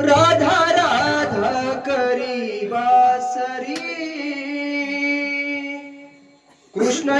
राधा राधा करी बासरी। कृष्ण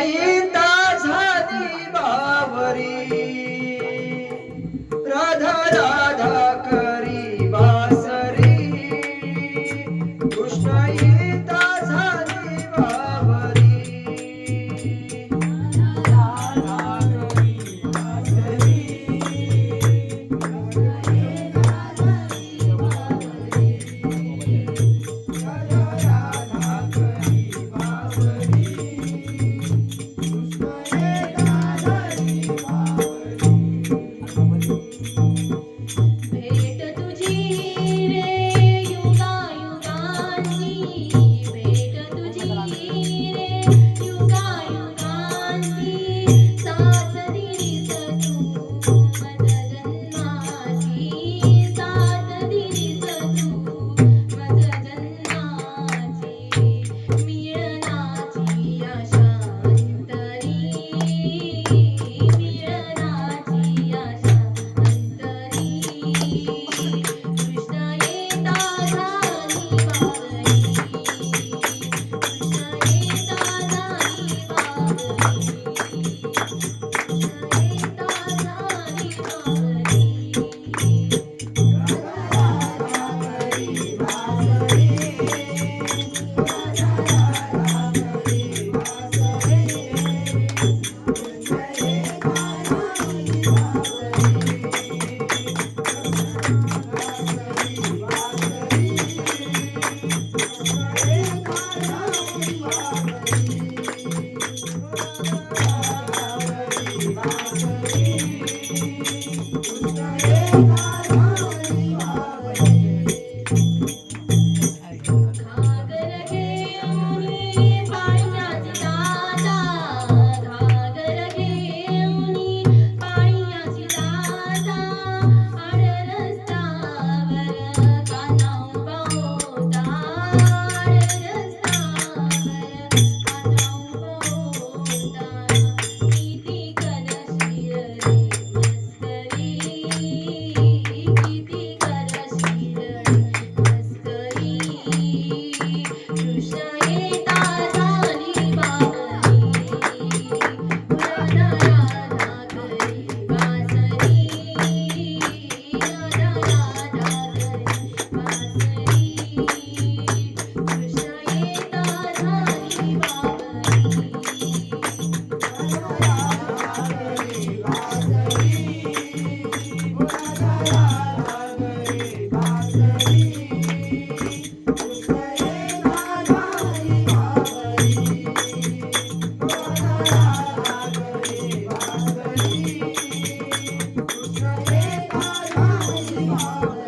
Hare